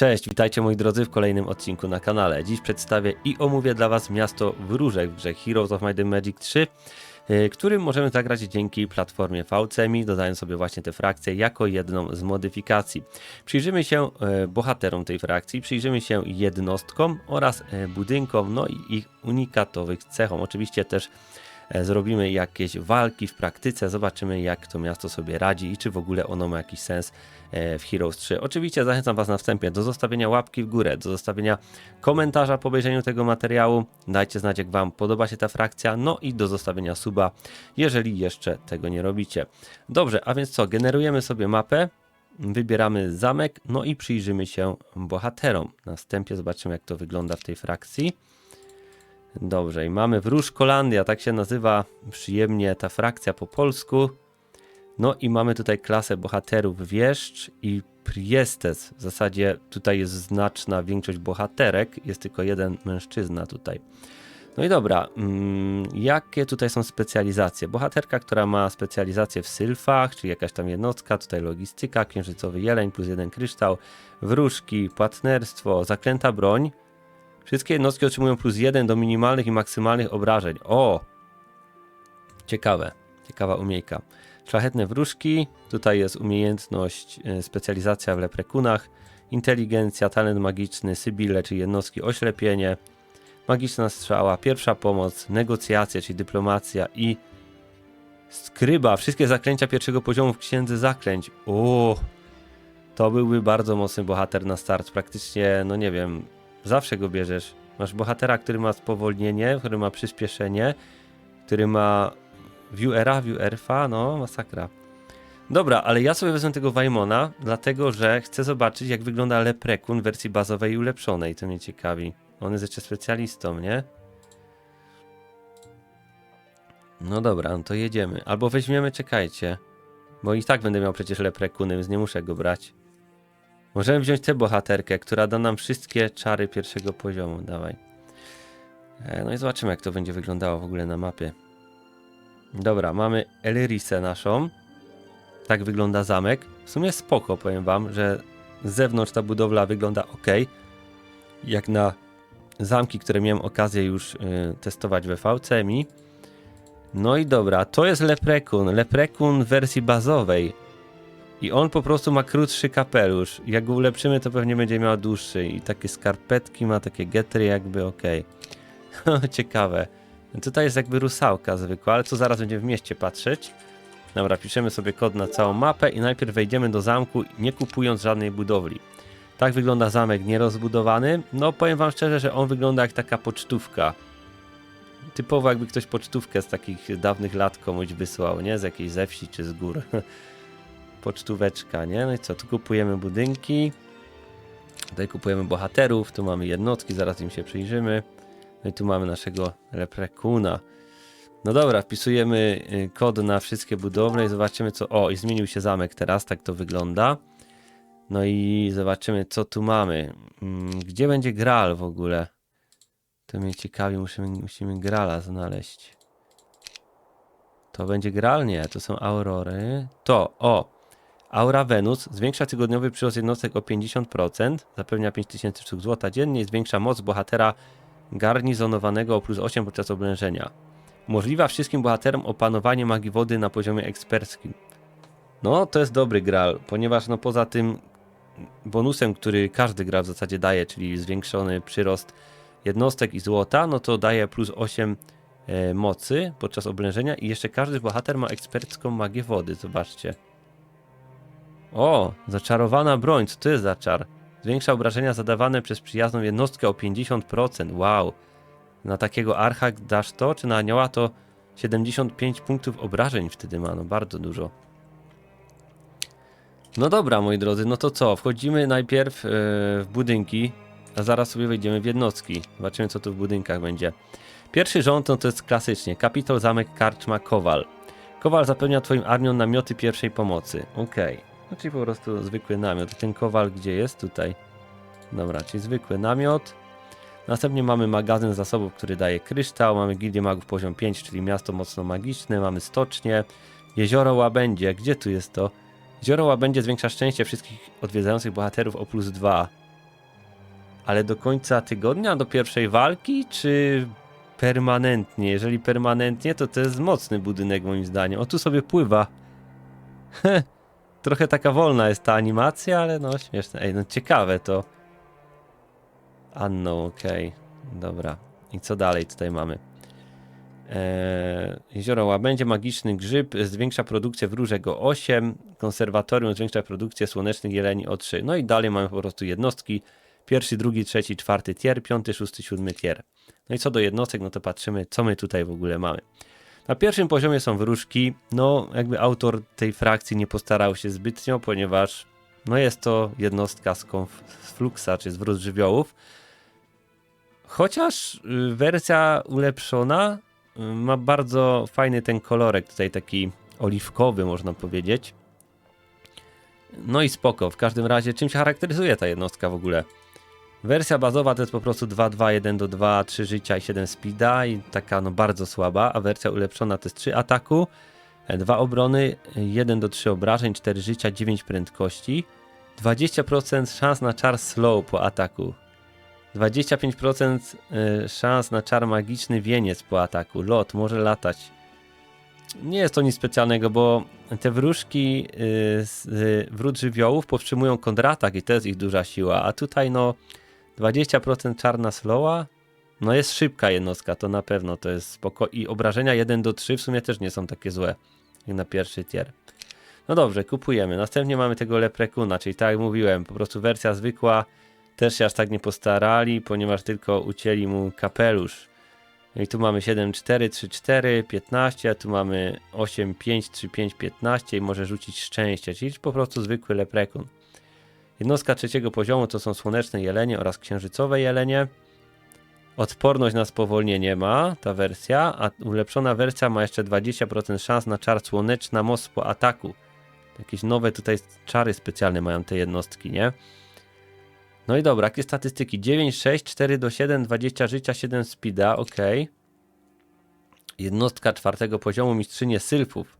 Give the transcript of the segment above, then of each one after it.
Cześć, witajcie moi drodzy w kolejnym odcinku na kanale. Dziś przedstawię i omówię dla Was miasto Wróżek w grze Heroes of Might and Magic 3, yy, którym możemy zagrać dzięki platformie VCMI, dodając sobie właśnie te frakcje jako jedną z modyfikacji. Przyjrzymy się yy, bohaterom tej frakcji, przyjrzymy się jednostkom oraz yy, budynkom, no i ich unikatowych cechom. Oczywiście też zrobimy jakieś walki w praktyce, zobaczymy jak to miasto sobie radzi i czy w ogóle ono ma jakiś sens e, w Heroes 3. Oczywiście zachęcam Was na wstępie do zostawienia łapki w górę, do zostawienia komentarza po obejrzeniu tego materiału. Dajcie znać, jak Wam podoba się ta frakcja, no i do zostawienia suba, jeżeli jeszcze tego nie robicie. Dobrze, a więc co, generujemy sobie mapę, wybieramy zamek, no i przyjrzymy się bohaterom. Na wstępie zobaczymy, jak to wygląda w tej frakcji. Dobrze, i mamy Wróżkolandia, tak się nazywa przyjemnie ta frakcja po polsku. No i mamy tutaj klasę bohaterów Wieszcz i Priestes. W zasadzie tutaj jest znaczna większość bohaterek, jest tylko jeden mężczyzna tutaj. No i dobra, mm, jakie tutaj są specjalizacje? Bohaterka, która ma specjalizację w sylfach, czyli jakaś tam jednostka, tutaj logistyka, księżycowy jeleń plus jeden kryształ, wróżki, płatnerstwo, zaklęta broń. Wszystkie jednostki otrzymują plus jeden do minimalnych i maksymalnych obrażeń. O! Ciekawe, ciekawa umiejka. Szlachetne wróżki, tutaj jest umiejętność, e, specjalizacja w leprekunach, inteligencja, talent magiczny, sybille, czyli jednostki oślepienie, magiczna strzała, pierwsza pomoc, negocjacje, czyli dyplomacja i skryba. Wszystkie zaklęcia pierwszego poziomu w księdze zaklęć. O! To byłby bardzo mocny bohater na start. Praktycznie, no nie wiem, zawsze go bierzesz. Masz bohatera, który ma spowolnienie, który ma przyspieszenie, który ma view era, view erfa, no masakra. Dobra, ale ja sobie wezmę tego Wajmona, dlatego że chcę zobaczyć, jak wygląda Leprekun w wersji bazowej i ulepszonej. To mnie ciekawi. On jest jeszcze specjalistą, nie? No dobra, no to jedziemy. Albo weźmiemy, czekajcie. Bo i tak będę miał przecież Leprekuny, więc nie muszę go brać. Możemy wziąć tę bohaterkę, która da nam wszystkie czary pierwszego poziomu. Dawaj. E, no i zobaczymy, jak to będzie wyglądało w ogóle na mapie. Dobra, mamy Elirisę naszą. Tak wygląda zamek. W sumie spoko, powiem wam, że z zewnątrz ta budowla wygląda ok. Jak na zamki, które miałem okazję już y, testować we VCMI. No i dobra, to jest Leprekun. Leprekun w wersji bazowej. I on po prostu ma krótszy kapelusz. Jak go ulepszymy, to pewnie będzie miał dłuższy. I takie skarpetki ma, takie getry jakby okej. Ciekawe. Tutaj jest jakby rusałka zwykła, ale co zaraz będziemy w mieście patrzeć. Dobra, piszemy sobie kod na całą mapę i najpierw wejdziemy do zamku, nie kupując żadnej budowli. Tak wygląda zamek nierozbudowany. No powiem wam szczerze, że on wygląda jak taka pocztówka. Typowo jakby ktoś pocztówkę z takich dawnych lat komuś wysłał, nie? Z jakiejś ze wsi czy z gór. Pocztóweczka, nie? No i co, tu kupujemy budynki. Tutaj kupujemy bohaterów, tu mamy jednostki, zaraz im się przyjrzymy. No i tu mamy naszego leprekuna. No dobra, wpisujemy y, kod na wszystkie budowle i zobaczymy co... O, i zmienił się zamek teraz, tak to wygląda. No i zobaczymy co tu mamy. Mm, Gdzie będzie Graal w ogóle? To mnie ciekawi, musimy, musimy Grala znaleźć. To będzie Graal? Nie, to są Aurory. To, o! Aura Venus zwiększa tygodniowy przyrost jednostek o 50%, zapewnia 5000 sztuk złota dziennie i zwiększa moc bohatera garnizonowanego o plus 8 podczas oblężenia. Umożliwia wszystkim bohaterom opanowanie magii wody na poziomie eksperckim. No, to jest dobry gral, ponieważ no poza tym bonusem, który każdy gra w zasadzie daje, czyli zwiększony przyrost jednostek i złota, no to daje plus 8 e, mocy podczas oblężenia i jeszcze każdy bohater ma ekspercką magię wody, zobaczcie. O, zaczarowana broń, co jest za czar? Zwiększa obrażenia zadawane przez przyjazną jednostkę o 50%. Wow. Na takiego archa dasz to, czy na anioła to 75 punktów obrażeń wtedy ma, no bardzo dużo. No dobra, moi drodzy, no to co? Wchodzimy najpierw e, w budynki, a zaraz sobie wejdziemy w jednostki. Zobaczymy, co tu w budynkach będzie. Pierwszy rząd no to jest klasycznie. Kapitol, zamek, karczma, kowal. Kowal zapewnia twoim armiom namioty pierwszej pomocy. Okej. No czyli po prostu zwykły namiot. Ten kowal gdzie jest? Tutaj. Dobra, czyli zwykły namiot. Następnie mamy magazyn zasobów, który daje kryształ. Mamy gildię magów poziom 5, czyli miasto mocno magiczne. Mamy stocznie. Jezioro Łabędzie. Gdzie tu jest to? Jezioro Łabędzie zwiększa szczęście wszystkich odwiedzających bohaterów o plus 2. Ale do końca tygodnia, do pierwszej walki, czy permanentnie? Jeżeli permanentnie, to to jest mocny budynek moim zdaniem. O, tu sobie pływa. Heh, Trochę taka wolna jest ta animacja, ale no śmieszne. Ej, no ciekawe to. Anno, okej. Dobra. I co dalej tutaj mamy? Eee, jezioro Łabędzie, magiczny grzyb, zwiększa produkcję wróżek o 8, konserwatorium zwiększa produkcję słonecznych jeleni o 3. No i dalej mamy po prostu jednostki. Pierwszy, drugi, trzeci, czwarty tier, piąty, szósty, siódmy tier. No i co do jednostek, no to patrzymy, co my tutaj w ogóle mamy. Na pierwszym poziomie są wróżki. No, jakby autor tej frakcji nie postarał się zbytnio, ponieważ no jest to jednostka z, konf- z Fluxa, czy z wróż żywiołów. Chociaż y, wersja ulepszona y, ma bardzo fajny ten kolorek, tutaj taki oliwkowy można powiedzieć. No i spoko, w każdym razie czym się charakteryzuje ta jednostka w ogóle? Wersja bazowa to jest po prostu 2, 2, 1 do 2, 3 życia i 7 speeda i taka no bardzo słaba, a wersja ulepszona to jest 3 ataku, 2 obrony, 1 do 3 obrażeń, 4 życia, 9 prędkości, 20% szans na czar slow po ataku, 25% y, szans na czar magiczny wieniec po ataku, lot, może latać. Nie jest to nic specjalnego, bo te wróżki z wrót żywiołów powstrzymują kontratak i to jest ich duża siła, a tutaj no 20% czarna slowa, no jest szybka jednostka, to na pewno to jest spoko i obrażenia 1 do 3 w sumie też nie są takie złe, jak na pierwszy tier. No dobrze, kupujemy. Następnie mamy tego leprekuna, czyli tak jak mówiłem, po prostu wersja zwykła, też się aż tak nie postarali, ponieważ tylko ucięli mu kapelusz. I tu mamy 7, 4, 3, 4, 15, a tu mamy 8, 5, 3, 5, 15 i może rzucić szczęście, czyli po prostu zwykły leprekun. Jednostka trzeciego poziomu to są słoneczne jelenie oraz księżycowe jelenie. Odporność na spowolnienie ma ta wersja, a ulepszona wersja ma jeszcze 20% szans na czar słoneczna moc po ataku. Jakieś nowe tutaj czary specjalne mają te jednostki, nie? No i dobra, jakie statystyki? 9, 6, 4 do 7, 20 życia, 7 speeda, ok. Jednostka czwartego poziomu, mistrzynie sylfów.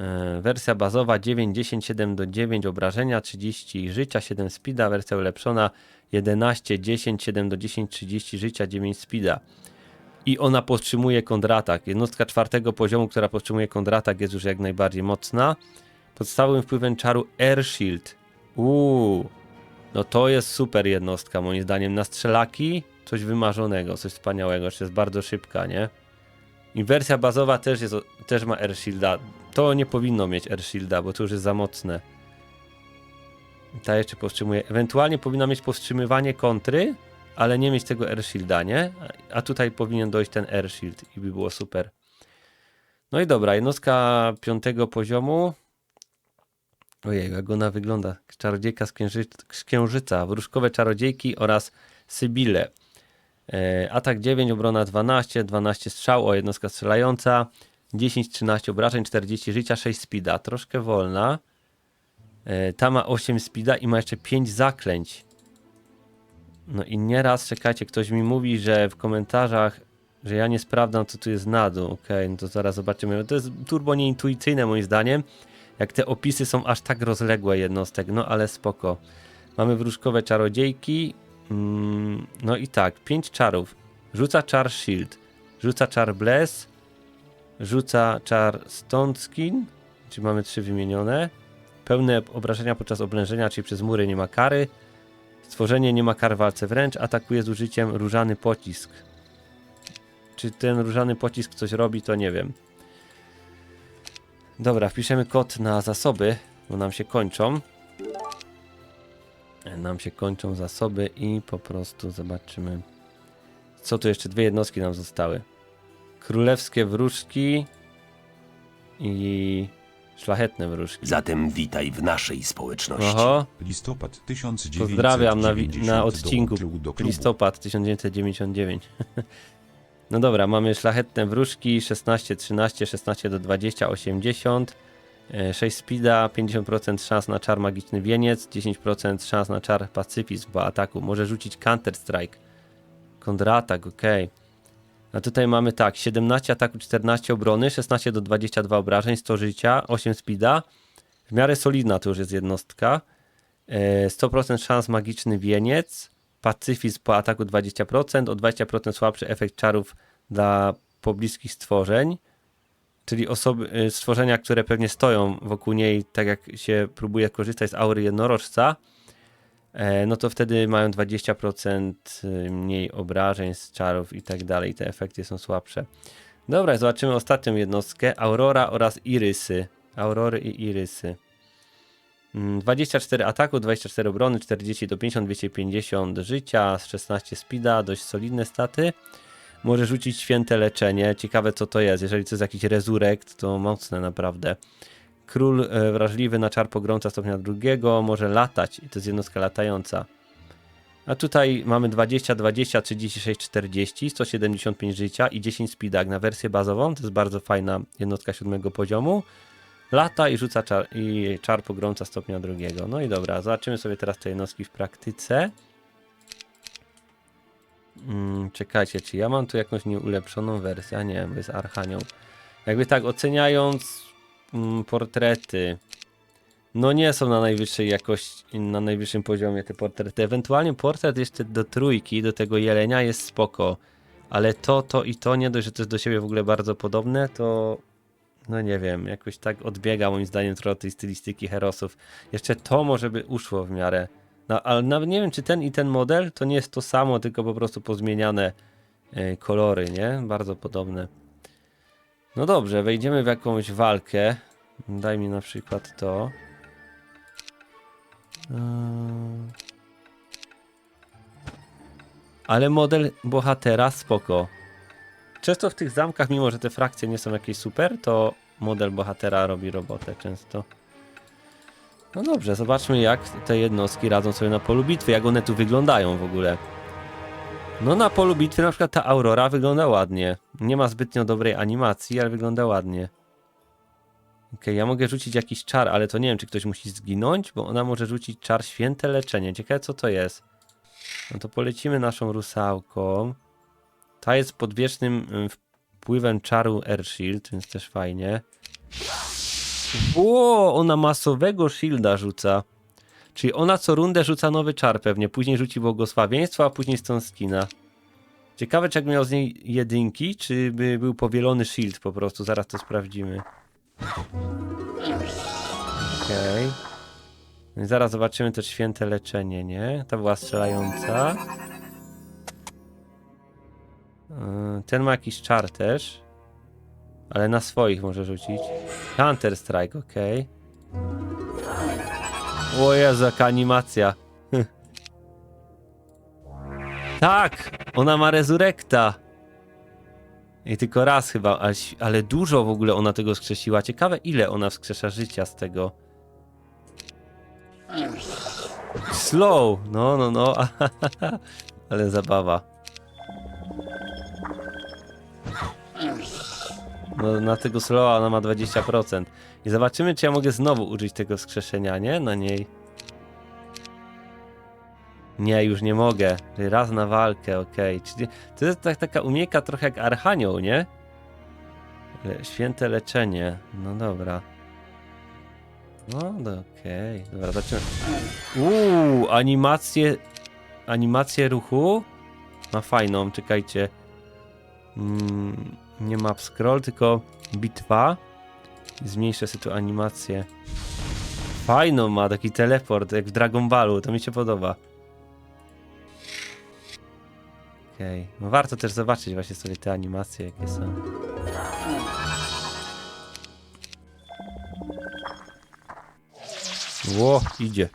E, wersja bazowa 9, 10, 7 do 9 obrażenia, 30 życia, 7 speeda. Wersja ulepszona 11, 10, 7 do 10, 30 życia, 9 speeda. I ona powstrzymuje kontratak. Jednostka czwartego poziomu, która powstrzymuje kontratak jest już jak najbardziej mocna. Podstawowym wpływem czaru Air Shield. Uuu, no to jest super jednostka moim zdaniem. Na strzelaki coś wymarzonego, coś wspaniałego. Jeszcze jest bardzo szybka, nie? I wersja bazowa też, jest, też ma Air Shielda. To nie powinno mieć Air Shielda, bo to już jest za mocne. Ta jeszcze powstrzymuje. Ewentualnie powinna mieć powstrzymywanie kontry, ale nie mieć tego Air Shielda, nie? A tutaj powinien dojść ten Air Shield i by było super. No i dobra, jednostka piątego poziomu. Ojej, jak ona wygląda. Czarodziejka z, księży... z księżyca, wróżkowe czarodziejki oraz Sybille. E, atak 9, obrona 12, 12 strzał, o jednostka strzelająca, 10-13 obrażeń, 40 życia, 6 speeda. Troszkę wolna. E, ta ma 8 speeda i ma jeszcze 5 zaklęć. No i nieraz, czekajcie, ktoś mi mówi, że w komentarzach, że ja nie sprawdzam, co tu jest na dół. Okej, no to zaraz zobaczymy. To jest turbo nieintuicyjne moim zdaniem jak te opisy są aż tak rozległe jednostek, no ale spoko. Mamy wróżkowe czarodziejki, mm, no i tak, pięć czarów. Rzuca czar shield, rzuca czar bless, rzuca czar stone skin, czyli mamy trzy wymienione. Pełne obrażenia podczas oblężenia, czyli przez mury nie ma kary. Stworzenie nie ma kar walce wręcz, atakuje z użyciem różany pocisk. Czy ten różany pocisk coś robi, to nie wiem. Dobra, wpiszemy kod na zasoby, bo nam się kończą. Nam się kończą zasoby i po prostu zobaczymy. Co tu jeszcze? Dwie jednostki nam zostały. Królewskie wróżki i szlachetne wróżki. Zatem witaj w naszej społeczności. Oho, Listopad 1999 pozdrawiam na, wi- na odcinku dołączył do klubu. listopad 1999. No dobra, mamy szlachetne wróżki 16, 13, 16 do 20, 80, e, 6 speeda, 50% szans na czar magiczny wieniec, 10% szans na czar pacyfizm po ataku. Może rzucić counter strike. Kontratak, ok. A tutaj mamy tak, 17 ataku, 14 obrony, 16 do 22 obrażeń, 100 życia, 8 speeda. W miarę solidna to już jest jednostka. E, 100% szans magiczny wieniec. pacyfizm po ataku 20%, o 20% słabszy efekt czarów dla pobliskich stworzeń, czyli osoby, y, stworzenia, które pewnie stoją wokół niej, tak jak się próbuje korzystać z aury jednorożca, e, no to wtedy mają 20% mniej obrażeń z czarów i tak dalej. Te efekty są słabsze. Dobra, zobaczymy ostatnią jednostkę. Aurora oraz Irysy. Aurory i Irysy. Mm, 24 ataku, 24 obrony, 40 do 50, 250 życia, 16 speeda, dość solidne staty. Może rzucić święte leczenie. Ciekawe co to jest. Jeżeli to jest jakiś resurrekt, to mocne naprawdę. Król e, wrażliwy na czar pogromca stopnia drugiego, może latać i to jest jednostka latająca. A tutaj mamy 20, 20, 36, 40, 175 życia i 10 speeda jak na wersję bazową. To jest bardzo fajna jednostka siódmego poziomu. Lata i rzuca czar, i czar pogromca stopnia drugiego. No i dobra, zobaczymy sobie teraz te jednostki w praktyce. Mm, czekajcie, czy ja mam tu jakąś nieulepszoną wersję? A nie, bo jest Archanioł. Jakby tak oceniając mm, portrety, no nie są na najwyższej jakości, na najwyższym poziomie te portrety. Ewentualnie portret jeszcze do trójki, do tego jelenia jest spoko. Ale to, to i to, nie dość, że to jest do siebie w ogóle bardzo podobne, to no nie wiem, jakoś tak odbiega moim zdaniem trochę od tej stylistyki herosów. Jeszcze to może by uszło w miarę. No, ale nawet nie wiem, czy ten i ten model to nie jest to samo, tylko po prostu pozmieniane e, kolory, nie? Bardzo podobne. No dobrze, wejdziemy w jakąś walkę. Daj mi na przykład to. Eee. Ale model bohatera spoko. Często w tych zamkach, mimo że te frakcje nie są jakieś super, to model bohatera robi robotę często. No dobrze, zobaczmy jak te jednostki radzą sobie na polu bitwy, jak one tu wyglądają w ogóle. No na polu bitwy na przykład ta Aurora wygląda ładnie. Nie ma zbytnio dobrej animacji, ale wygląda ładnie. Okej, ja mogę rzucić jakiś czar, ale to nie wiem, czy ktoś musi zginąć, bo ona może rzucić czar święte leczenie. Ciekawe co to jest. No to polecimy naszą rusałką. Ta jest pod wiecznym y, wpływem czaru Air Shield, więc też fajnie. Ło, ona masowego shielda rzuca. Czyli ona co rundę rzuca nowy czar pewnie. Później rzuci błogosławieństwo, a później stąd skina. Ciekawe, czy jak miał z niej jedynki, czy by był powielony shield po prostu. Zaraz to sprawdzimy. Okej. No i zaraz zobaczymy też święte leczenie, nie? Ta była strzelająca. Yy, Ten ma jakiś czar też. Ale na swoich może rzucić. Counter Strike, okej. O Jezu, jaka animacja. tak! Ona ma rezurekta. I tylko raz chyba, ale, ale dużo w ogóle ona tego skrzesiła. Ciekawe ile ona wskrzesza życia z tego. Slow! No, no, no. ale zabawa. No, na tego slowa ona ma 20%. I zobaczymy, czy ja mogę znowu użyć tego wskrzeszenia, nie? Na niej. Nie, już nie mogę. Raz na walkę, okej. Czyli to jest tak, taka umiejka trochę jak Archanioł, nie? Le święte leczenie. No dobra. No, no okej. Dobra, zobaczymy. Uuu, animację... Animację ruchu? Ma fajną, czekajcie. Mm, nie map scroll, tylko bitwa. Zmniejszę sobie tu animację. Fajną ma taki teleport, jak w Dragon Ballu, to mi się podoba. Okej, no warto też zobaczyć właśnie sobie te animacje, jakie są. Ło, idzie.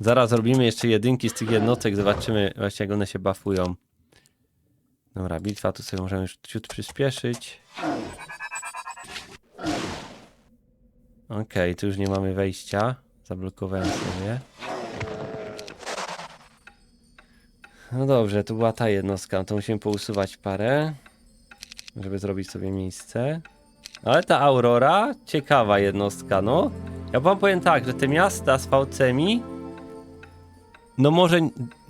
Zaraz zrobimy jeszcze jedynki z tych jednostek, zobaczymy właśnie jak one się buffują. Dobra, bitwa, tu sobie możemy już ciut przyspieszyć. Okej, tu już nie mamy wejścia. Zablokowałem sobie. No dobrze, tu była ta jednostka, no to musimy pousuwać parę, żeby zrobić sobie miejsce. Ale ta Aurora, ciekawa jednostka, no. Ja wam powiem tak, że te miasta z VCmi no może,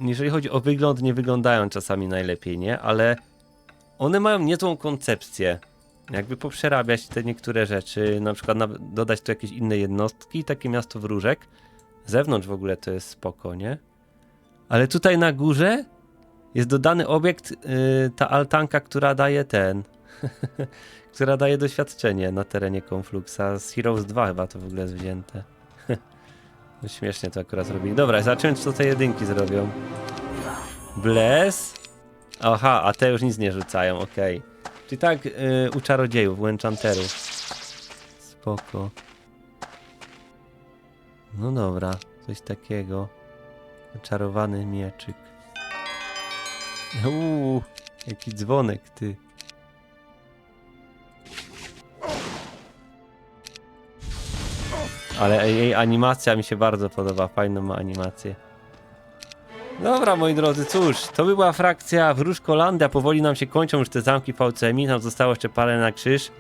jeżeli chodzi o wygląd, nie wyglądają czasami najlepiej, nie? Ale one mają niezłą koncepcję. Jakby poprzerabiać te niektóre rzeczy, na przykład dodać tu jakieś inne jednostki, takie miasto wróżek. Zewnątrz w ogóle to jest spoko, nie? Ale tutaj na górze jest dodany obiekt, yy, ta altanka, która daje ten, która daje doświadczenie na terenie Konfluxa. Z Heroes 2 chyba to w ogóle jest wzięte. No Śmiesznie to akurat zrobili. Dobra, zobaczymy co te jedynki zrobią. Bless. Aha, a te już nic nie rzucają, okej. Czyli tak yy, u czarodziejów, u enchanterów. Spoko. No dobra, coś takiego. Czarowany mieczyk. Uuu, jaki dzwonek, ty. Ale jej animacja mi się bardzo podoba, fajną ma animację. Dobra, moi drodzy, cóż, to by była frakcja Wróżkolandia. Powoli nam się kończą już te zamki VCMI, nam zostało jeszcze parę na krzyż.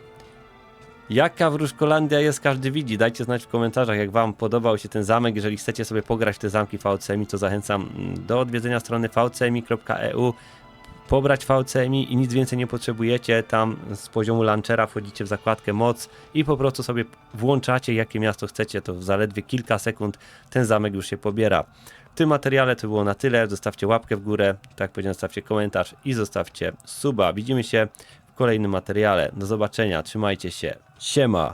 Jaka Wróżkolandia jest, każdy widzi. Dajcie znać w komentarzach, jak wam podobał się ten zamek. Jeżeli chcecie sobie pograć te zamki VCMI, to zachęcam do odwiedzenia strony vcmi.eu pobrać VCMI i nic więcej nie potrzebujecie. Tam z poziomu launchera wchodzicie w zakładkę moc i po prostu sobie włączacie jakie miasto chcecie. To w zaledwie kilka sekund ten zamek już się pobiera. W tym materiale to było na tyle. Zostawcie łapkę w górę, tak powiedziałem, zostawcie komentarz i zostawcie suba. Widzimy się w kolejnym materiale. Do zobaczenia, trzymajcie się. Siema!